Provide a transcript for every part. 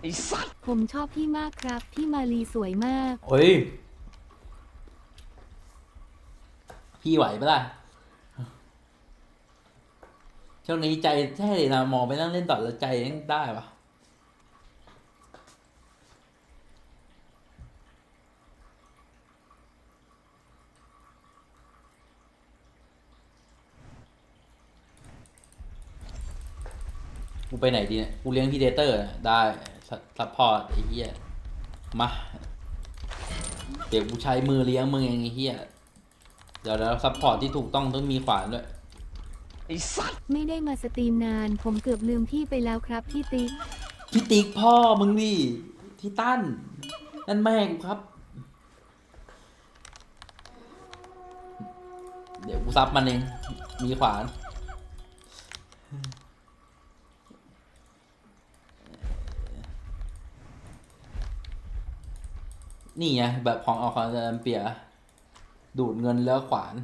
ไอ้สัตว์ผมชอบพี่มากครับ พี่มาลีสวยมาก เฮ้ย พี่ไหวปะล่ะ ช่วงนี้ใจแท้เลยนะมองไปนั่งเล่นต่อแล้วใจยังได้ปะ กูไปไหนดีเนี่ย กูเลี้ยงพี่เดเตอร์อะได้ซัพพอร์ตไอ้เหี้ย มา เดี๋ยวกูใช้มือเลี้ยงมึงเองไอ้เหี้ย เดี๋ยวแล้วซัพพอร์ตที่ถูกต้องต้องมีขวานด้วย ไอ้สัตว์ไม่ได้มาสตรีมนาน ผมเกือบลืมพี่ไปแล้วครับพี่ติ๊กพี่ติ๊กพ่อมึงดิที่ตั้น นั่นแม่กูครับ เดี๋ยวกูซับมันเอง มีขวาน นี่ไงแบบของออกของจะเปีย ดูดเงินแล้วขวาน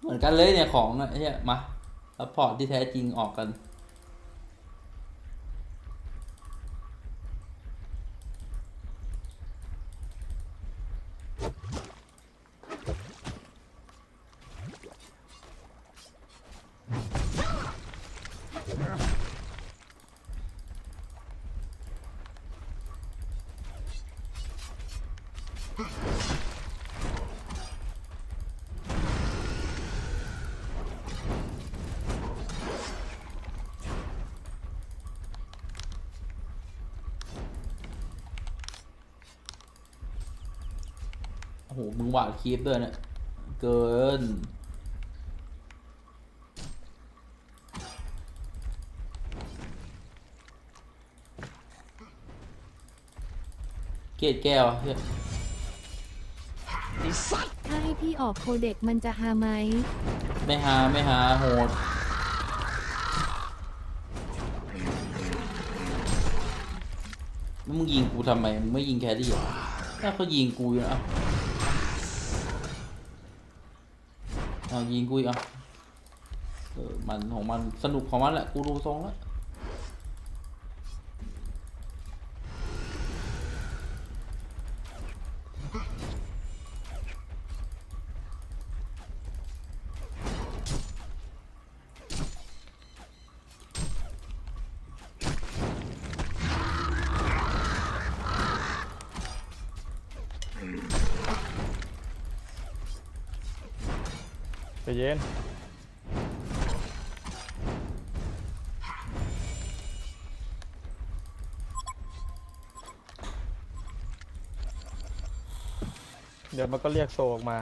เหมือนกันเลยเนี่ยของเนี่ยมาซัพพอร์ตที่แท้จริงออกกัน หมึงหวาดคีปด้วยเนี่ย เกิน เกตแก้วอะเหี้ยไอ้สัตว์ถ้าให้พี่ออกโคเด็กมันจะฮาไหม ไม่หา ไม่หา โหด มึงยิงกูทำไม มึงไม่ยิงแครี่เหรอถ้าเขายิงกูอยู่นะ เอาเอายิงกูอีกอะเออมันของมันสนุกของมันแหละกูดูทรงแล้ว เย็นเดี๋ยวมันก็เรียกโซออกมา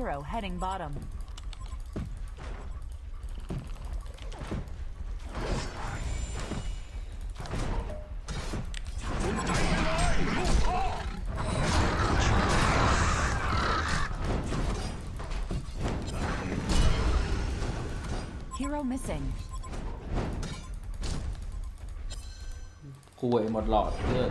Enemy hero heading bottom. Hero missing. กูเวยหมดหลอดเลือด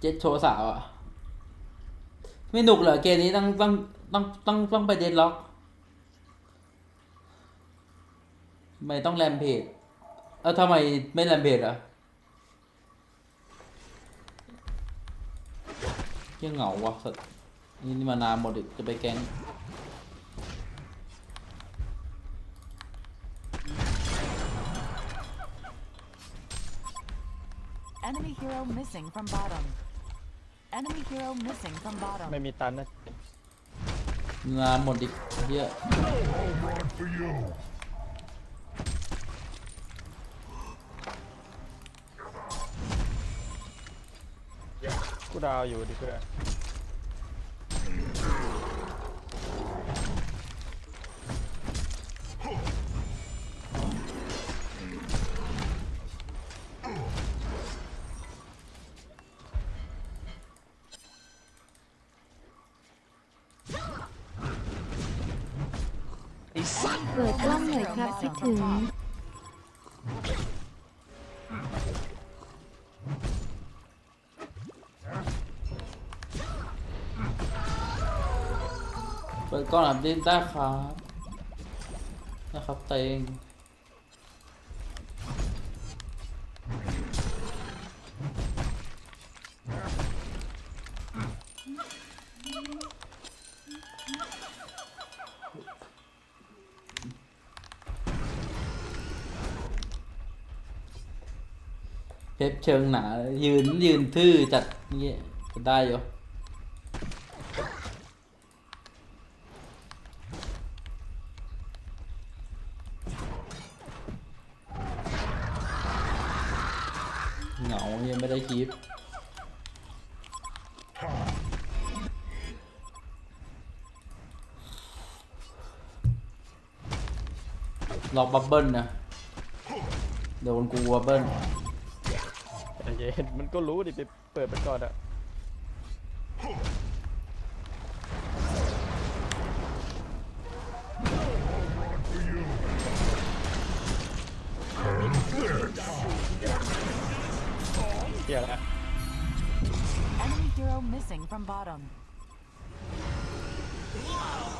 เจ็ดโชว์สาวอะ ไม่หนุกเหรอเกมนี้ต้องต้องต้องต้องต้องไปเดดล็อก ไม่ต้องแรมเพจเออทำไมไม่แรมเพจอะยังเหงาวะสัตว์นี่นี่มานานหมดอีกจะไปแก๊ง Enemy hero missing from bottom. Enemy hero missing from bottom. ไม่มีตันนะงานหมดอีกเยอะกูดาวอยู่ดิเพื่อน ถึง เปิดกล้องอับดินได้ครับ นะครับเตง เพชรเชิงหนา ยืนยืนทื่อจัดเงี้ยจะได้อยู่เหงายังไม่ได้คลิปรอบับเบิ้ลนะเดี๋ยวกูบับเบิ้ล เย็นมันก็รู้ดิไปเปิดไปก่อนอะเฮียแล้ว Enemy hero missing from bottom.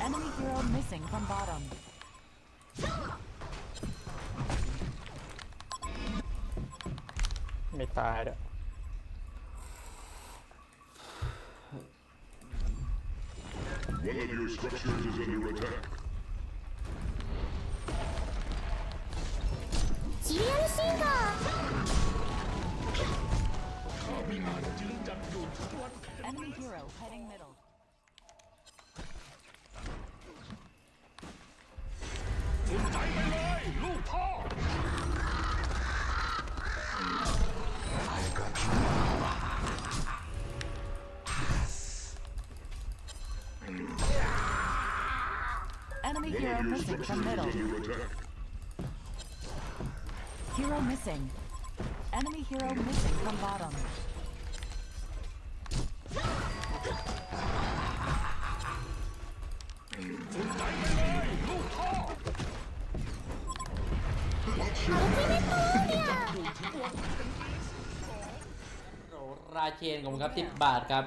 Enemy hero missing from bottom. ตายด้วย One of your structures is under attack. เ Enemy hero heading middle. 'One Enemy of hero your missing from structures middle. is under attack. Hero missing. Enemy hero missing from bottom. Ồ, ราเชนของครับสิบบาทครับ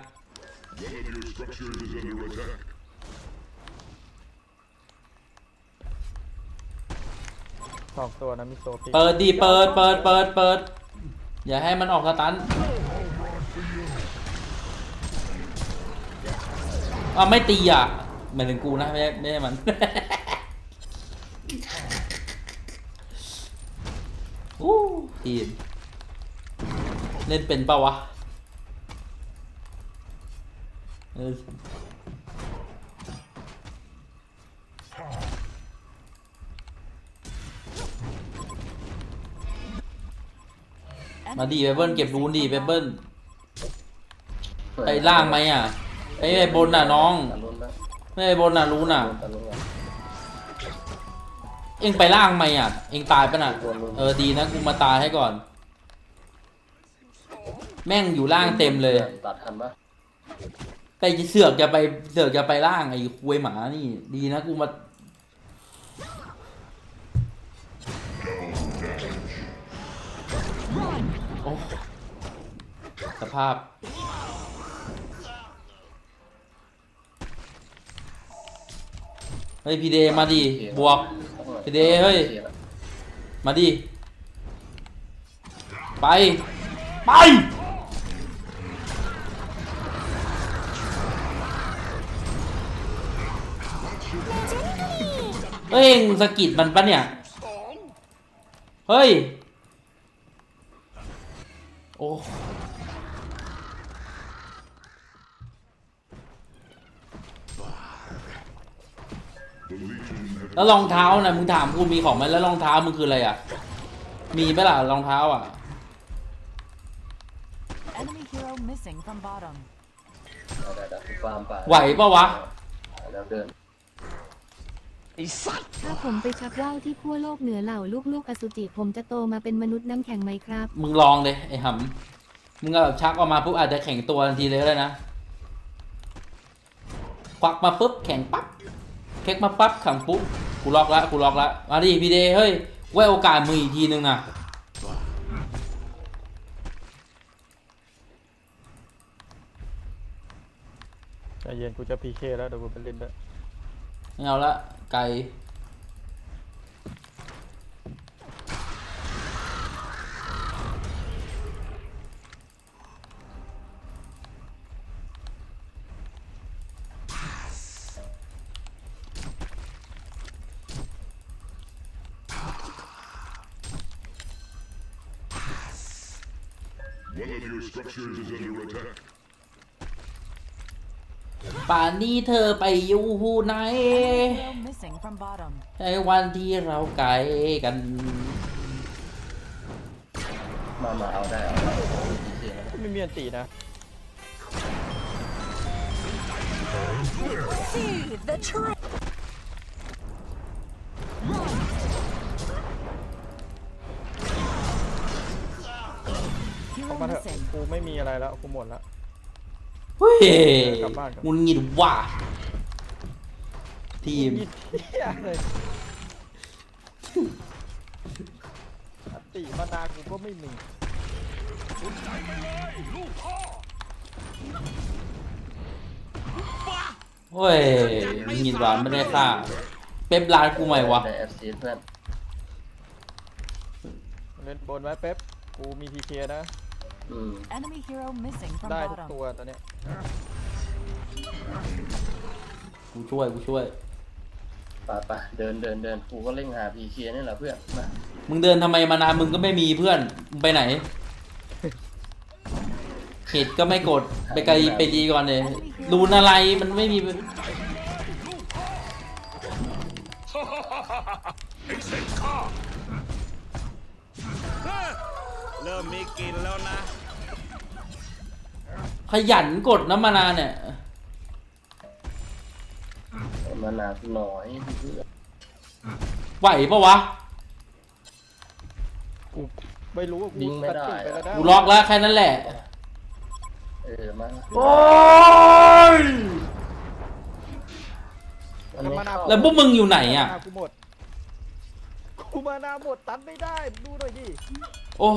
สองตัวนะมิโซติเปิดดีเปิดเปิดเปิดเปิดอย่าให้มันออกสตันอะไม่ตีอะหมายถึงกูนะไม่ใช่ไม่ใช่มัน อู้ทีมเล่นเป็นปะวะเออ มาดีไปเบิ้ลเก็บรูนดีไปเบิ้ลไปล่างไหมอะไอ้ไอ้บนน่ะน้องไม่ไอ้บนน่ะรูนน่ะ เอ็งไปล่างไหมอะ เอ็งตายปะน่ะ เออดีนะกูมาตายให้ก่อน แม่งอยู่ล่างเต็มเลยตัดทันปะไปเสือกจะไปเสือกจะไปล่างไอ้คุยหมานี่ ดีนะกูมา โอ้สภาพ เฮ้ย พีเดมาดิบวก พีเดเฮ้ย มาดิ ไป ไป เฮ้ยสกิดมันปะเนี่ย เฮ้ย โอ้ The Legion have แล้วรองเท้านะมึงถามกูมีของไหมแล้วรองเท้ามึงคืออะไรอะ มีไหมล่ะรองเท้าอะ Enemy hero missing from bottom. ได้ได้ฟาร์มป่าไหวปะวะ แล้วเดิน ไอ้สัตว์ ถ้าผมไปชักว่าวที่ขั้วโลกเหนือเหล่าลูกๆอสุจิผมจะโตมาเป็นมนุษย์น้ำแข็งไหมครับ มึงลองเลยไอ้หำมึงก็แบบชักออกมาปุ๊บอาจจะแข็งตัวทันทีเลยก็ได้นะ ควักมาปุ๊บแข็งปั๊บ เค็กมาปั๊บแข็งปุ๊บ กูล็อกละกูล็อกละมาดิพี่เดย์เฮ้ยไว้โอกาสมึงอีกทีนึงนะใจเย็นกูจะพีเคแล้วเดี๋ยวกูไปเล่นด้วยไม่เอาละ ไกล One of your structures is under attack. ป่านนี้เธอไปอยู่ไหน Enemy ในวันที่เราไกลกัน มา มาเอาได้เอาได้พีเคแล้วไม่มีอันตีนะ Hero เอามาเถอะ missing. กูไม่มีอะไรแล้วกูหมดแล้วเฮ้ยกลับบ้านก่อนงุนงิดว่ะ ทีมยิดเหี้ยเลยอันตีมานากูก็ไม่มีเฮ้ยงุนงิดว่ะไม่ได้ค่าเป๊ปร้านกูใหม่วะได้แอสซิสเพื่อนเล่นบนไว้เป๊ปกูมีพีเคนะ อืม Enemy hero missing from ได้ทุก bottom. ตัวตอนเนี้ย กูช่วยกูช่วย ป่ะป่ะเดินเดินเดินกูก็เล่งหาพีเคนี่แหละเพื่อนมามึงเดินทำไมมานานมึงก็ไม่มีเพื่อนมึงไปไหน เหตุก็ไม่กดไปไกลไปดีก่อนเลยรูนอะไรมันไม่มี เริ่มมีกลินแล้วนะ ขยันกดน้ำมานานเนี่ย มานาหน่อยเพื่อนไหวปะวะกูไม่รู้ว่ากูยิงไม่ได้ตัติไปแล้วนะกูล็อกแล้วแค่นั้นแหละ เออมาโอ้ย มันไม่เข้าแล้วพวกมึงอยู่ไหนอะมานากูหมดกูมานาหมดตันไม่ได้ดูหน่อยดิโอ้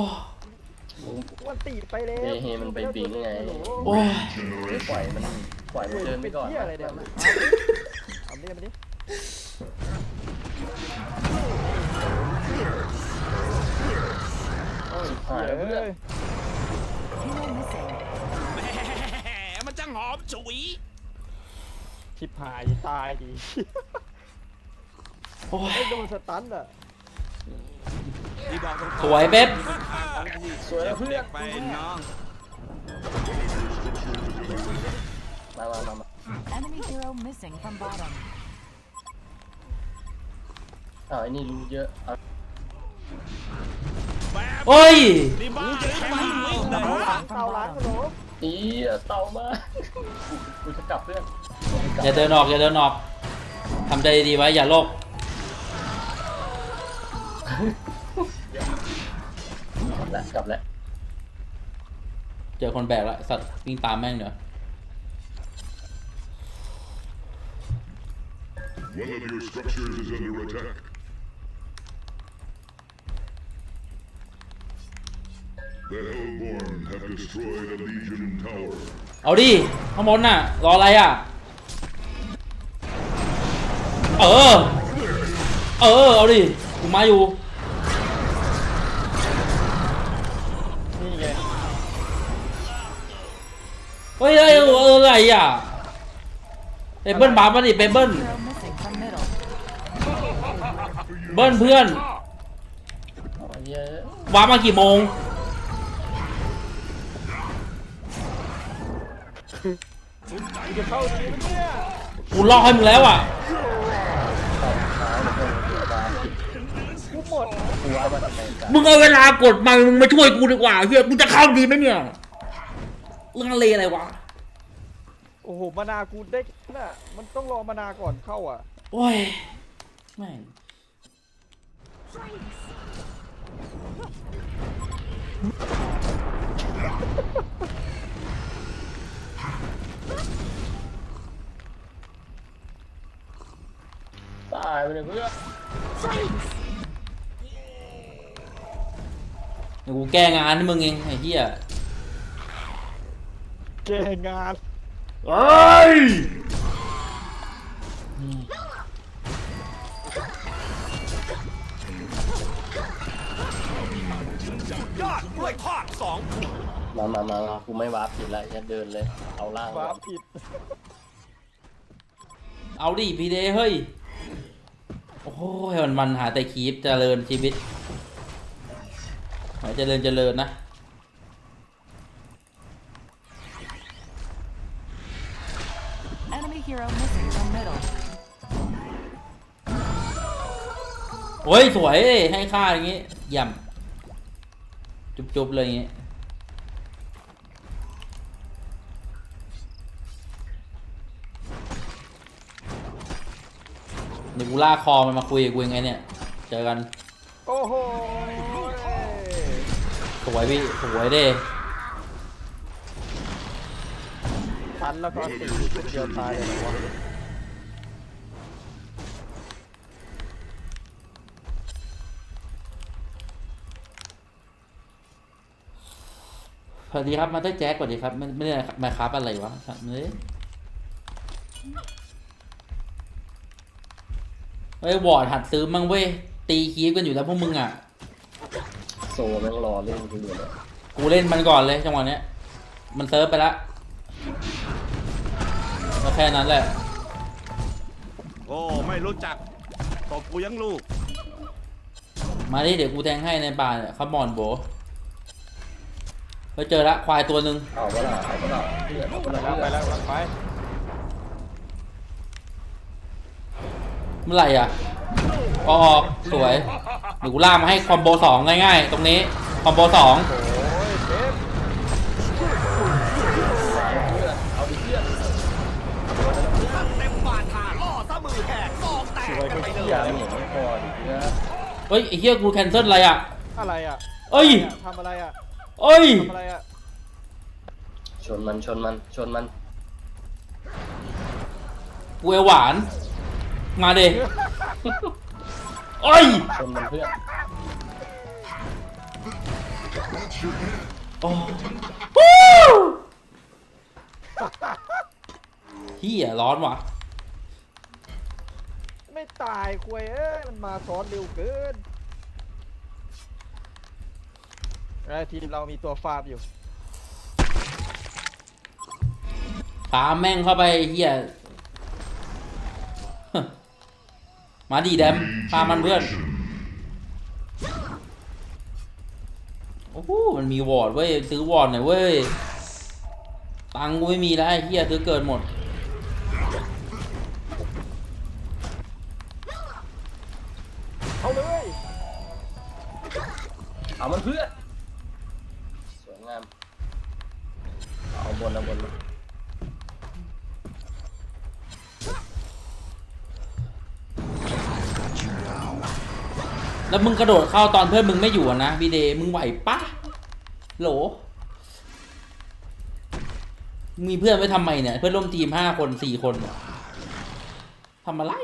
กูอันตีไปแล้วเฮเฮมันไปบิงไง โอ้ยปล่อยมันปล่อยมันเดินไปก่อนเหี้ยอะไรเนี่ยเอาไม่ได้มาดิโอ้ยหายแล้วเพื่อนเอ้ย Hero missing. แหมมันจังหอมฉุย ชิบหายตายดีโอ้ยไม่โดนสตันอะที่บอกตรงๆสวยเป๊ป สวยแล้วเพื่อนไปน้อง มามามามา Enemy hero missing from bottom. อ้าวไอ้นี่รู้เยอะเอาแบบโอ้ยนี่บ้าเลยทำไมวิ่งเลย Missing เตา from ล้างกระ bottom. โหลกอีอะเต่ามากูจะกลับเพื่อนอย่าเดินออกอย่าเดินออกทำใจดีๆไว้อย่าโลกกลับแล้วกลับแล้วเจอคนแบกแล้วสัตว์วิ่งตามแม่งเดี๋ยว One of your structures is under attack. The Hellborn have destroyed a Legion tower. เอาดิข้างบนน่ะ รออะไรอะ เออ เออ เอาดิกูมาอยู่ นี่ไงเฮ้ยเฮ้ยเอออะไรอะเปเบิ้ลบาร์มาดิเปเบิ้ล from. เบิ้ลเพื่อนเอาเยอะวาร์ปมากี่โมงกูจะเข้าทีมเนี่ยกูลอกให้มึงแล้วอะต่อท้ายแล้วก็ตาผิดกูหมดกูว่ามาจากไหนกันมึงเอาเวลากดมามึงมาช่วยกูดีกว่าเฮียกูจะเข้าดีไหมเนี่ยเรื่องอะไรอะไรวะโอ้โหมานากูได้น่ะมันต้องรอมานาก่อนเข้าอะโอ้ยแม่ง ไปเลยเพื่อนเดี๋ยวกูแก้งานให้มึงเองไอ้เหี้ยเก่งงาน เอ้ย ยอดกล้วยทอดสองถุงมามามามากูไม่วาร์ปผิดละจะเดินเลย เอาล่างว้าก่อนผิดเอาดิพีเดเฮ้ย โอ้ยวันวันๆหาแต่คีปเจริญชีวิตขอให้เจริญเจริญนะ Enemy hero missing from middle. โอ้ย สวย ให้ค่าอย่างงี้เยี่ยม จุบๆเลยอย่างงี้เดี๋ยวกูล่าคอมันมาคุยกับกูยังไงเนี่ย เจอกัน โอ้โหสวยพี่สวยเด้ทันแล้วก็ติดชุดเดียวตายเลยวะ สวัสดีครับมาเตอร์แจ็คสวัสดีครับไม่ไม่ได้มาครับอะไรวะครับเฮ้ยเฮ้ยวอร์ดหัดซื้อมั่งเว้ยตีคีฟกันอยู่แล้วพวกมึงอะโซแม่งรอเล่นกูอยู่เนี่ยกูเล่นมันก่อนเลยจังหวะเนี้ยมันเซิร์ฟไปละก็แค่นั้นแหละโอ้ไม่รู้จักตบกูยังลูก มาดิเดี๋ยวกูแทงให้ในป่าเนี่ยเขาบอนโบ ไปเจอละควายตัวหนึ่งเอาเวลาเอาเวลาเพื่อนเอาเวไปลาแล้วไปแล้วไปเมื่อไหร่อะก็ออกสวยเดี๋ยวกูล่ากมาให้คอมโบสองง่ายๆ ตรงนี้คอมโบสองโอ้ยเทปเอาดิเพื่อนเต็มบาทหาล่อซะมือแหกซอกแตกสวยกันก็ไปเลเหี้ยยยังไม่พอดิเพื่อนเฮ้ยไอ้เหี้ยกูแคนเซิลอะไรอะ อะไรอะเอ้ยนี่ทำอะไรอะ เอ้ย ทำอะไรอะชนมันชนมันชนมัน กูเอหวาน มาเดเอ้ย ชนมันเพื่อนโอ้ฮู้เฮียร้อนว่ะ ไม่ตายควยเอ้ยมันมาซ้อนเร็วเกิน ไอ้วทีมเรามีตัวฟาร์มอยู่ตามแม่งเข้าไปเฮียมาดีแดมพามันเพื่อน โอ้โหมันมีวอร์ดเว้ย ซื้อวอร์ดหน่อยเว้ย ตังค์กูไม่มีแล้วไอ้เฮียซื้อเกินหมด มึงกระโดดเข้าตอนเพื่อนมึงไม่อยู่นะวีเดย์มึงไหวปะโหลมีเพื่อนไว้ทำไมเนี่ย เพื่อนร่วมทีมห้าคนสี่คนทำอะไร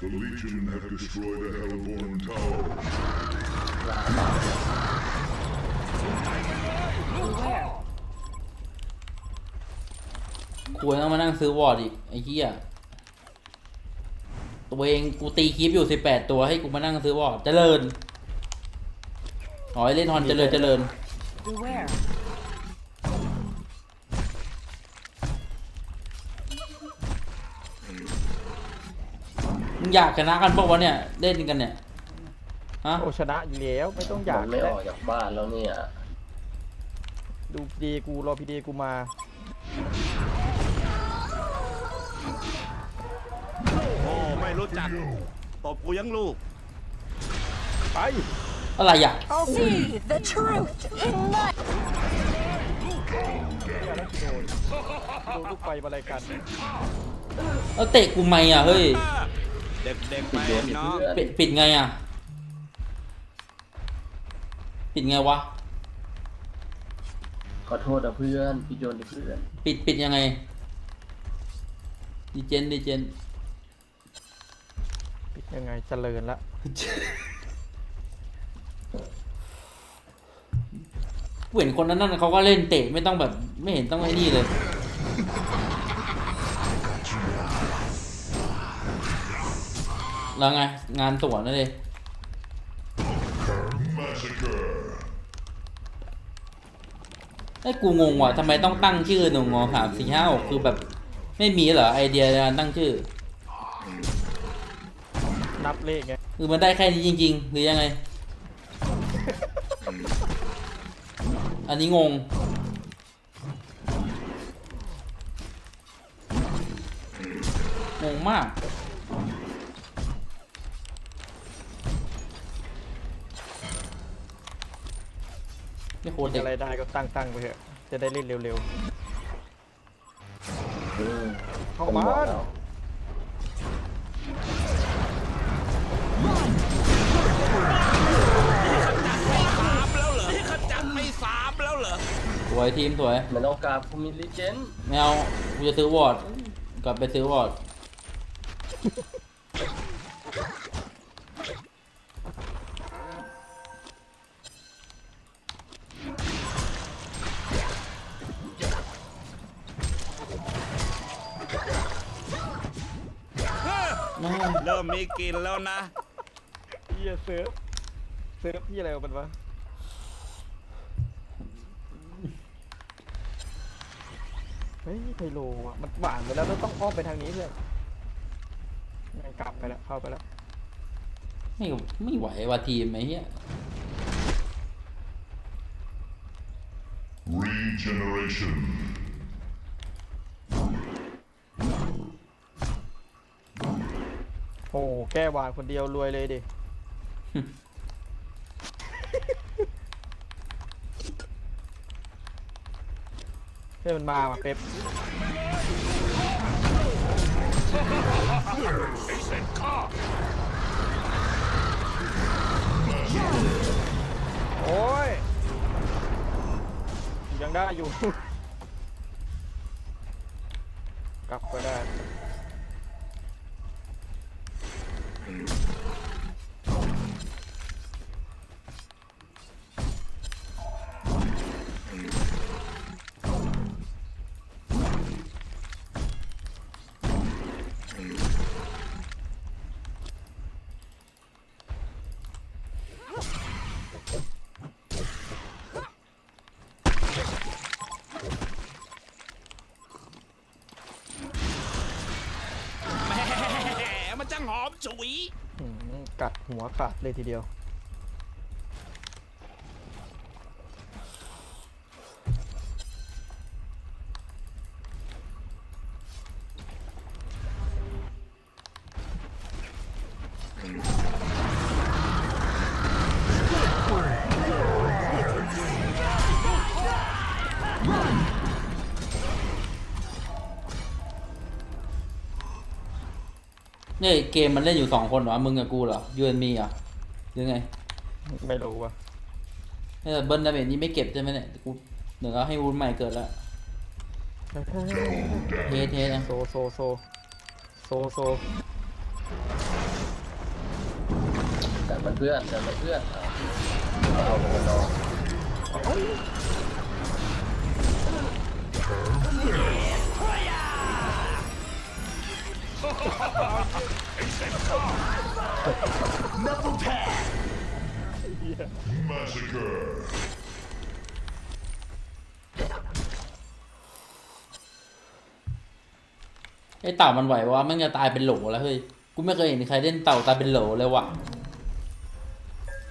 The Legion have destroyed a Hellborn tower. Beware. ควรต้องมานั่งซื้อวอร์ดอีกไอ้เหี้ยตัวเองกูตีคลิปอยู่สิบแปดตัวให้กูมานั่งซื้อวอร์ดเจริญอ๋อไอ้เล่นฮอนเจริญเจริญ Beware. มึงอยากชนะกันปะวะเนี่ย เล่นกันเนี่ย ฮะ โอชนะอยู่แล้วไม่ต้องอยากมันไม่ออกจากบ้านแล้วเนี่ยดูดีกูรอพีดีกูมาโอ้ไม่รู้จักตบกูยังลูก ไปอะไรอะ See the truth in life. เนี่ยแล้วโดนโดนลูกไฟมาอะไรกัน แล้วเตะกูไม่อะ เฮ้ย เด็กๆไปโยนดิน้องเพื่อนปิดปิดไงอะ ปิดไงวะ ขอโทษนะเพื่อนพี่โยนดิเพื่อนปิดปิดยังไงดีเจนดีเจนปิดยังไงเจริญละกูเห็นคนนั้นนั่นเขาก็เล่นเตะไม่ต้องแบบไม่เห็นต้องไอ้นี่เลย แล้วไง งานสวนนั่นเลย Massacre. ไอ้ยกูงงว่ะทำไมต้องตั้งชื่อหนึ่งงอสามสี่ห้าหกคือแบบ ไม่มีเหรอไอเดียในการตั้งชื่อ นับเลขไงคือมันได้แค่นี้จริง ๆ หรือยังไง อันนี้งงงงมาก ไม่โคตรเด็กอะไรได้ก็ตั้งตั้งไปเถอะจะได้เล่นเร็วอืมๆเข้าผมมาบอกแล้วสามแล้วเหรอนี่ขจัดไปสามแล้วเหรอสวยทีมสวยมันต้องการภูมิลิเจนไม่เอากูจะซื้อวอร์ดกลับไปซื้อวอร์ด กลินแล้วนะ เฮียเซิร์ฟเซิร์ฟพี่อะไรของมันวะเฮ้ยไทโลอะมันหวานไปแล้วแล้วต้องอ้อมไปทางนี้เพื่อนแม่งกลับไปแล้วเข้าไปแล้วไม่ไม่ไหวว่ะทีมไอ้เหี้ย Regeneration. อ้โหแก้หวานคนเดียวรวยเลยดิเฮ้ยมันมาว่ะเป๊ปโอ้ย ยังได้อยู่ กลับก็ได้ แจังหอมฉุยอืมกัดหัวขาดเลยทีเดียว เนี่ยเกมมันเล่นอยู่สองคนเหรอ มึงกับกูเหรอยูเอ็นมีเหรอหรือไงไม่รู้ว่ะเนี่ยเบิ้ลดาเมจนี้ไม่เก็บใช่ไหมเนี่ยกูเดี๋ยวก็ให้วูนใหม่เกิดแล้วเทสเทสนะโซโซโซโซโซแต่มันเพื่อนแต่มันเพื่อนเอาเอามันนอน Massacre. ไอ้เต่ามันไหววะมันจะตายเป็นโหลแล้วเฮ้ย กูไม่เคยเห็นใครเล่นเต่าตายเป็นโหลเลยว่ะ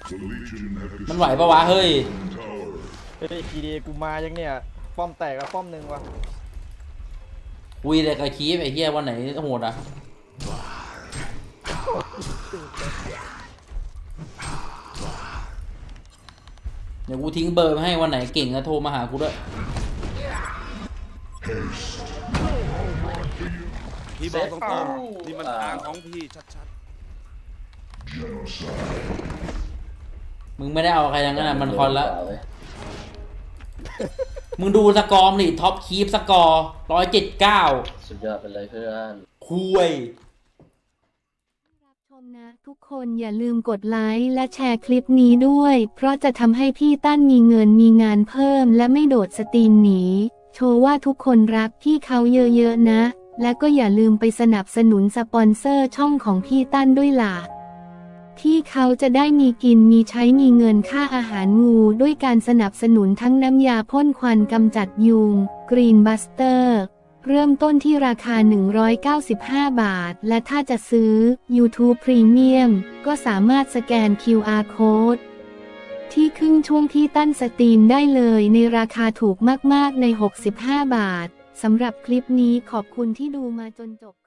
The Legion have มันไหวปะวะเฮ้ย destroyed tower. เฮ้ยทีดีกูมายังเนี่ย ป้อมแตกแล้วป้อมหนึ่งว่ะ คุยเลยกับคีฟไอ้เหี้ยวันไหนโหดอะเดี๋ยวกูทิ้งเบอร์มาให้วันไหนเก่งแล้วโทรมาหากูด้วย Haste. ทีพี่บอกตรงๆนี่มันทางของพี่ชัดมึงไม่ได้เอาใครทั้งนั้นอะมันคอนละเว้ย มึงดูสกอร์มดิท็อปคีปสกอร์ร้อยเจ็ดเก้าสุดยอดไปเลยเพื่อนคุยรับชมนะทุกคนอย่าลืมกดไลค์และแชร์คลิปนี้ด้วย เพราะจะทำให้พี่ตั้นมีเงินมีงานเพิ่มและไม่โดดสตรีมหนี โชว์ว่าทุกคนรักพี่เขาเยอะๆนะ และก็อย่าลืมไปสนับสนุนสปอนเซอร์ช่องของพี่ตั้นด้วยล่ะ ที่เขาจะได้มีกินมีใช้มีเงินค่าอาหารงูด้วยการสนับสนุนทั้งน้ำยาพ่นควันกำจัดยุง Green Buster เริ่มต้นที่ราคา 195 บาท และถ้าจะซื้อ YouTube Premium ก็สามารถสแกน QR Code ที่ครึ่งช่วงที่ตั้นสตรีมได้เลยในราคาถูกมาก ๆ ใน 65 บาท สำหรับคลิปนี้ขอบคุณที่ดูมาจนจบ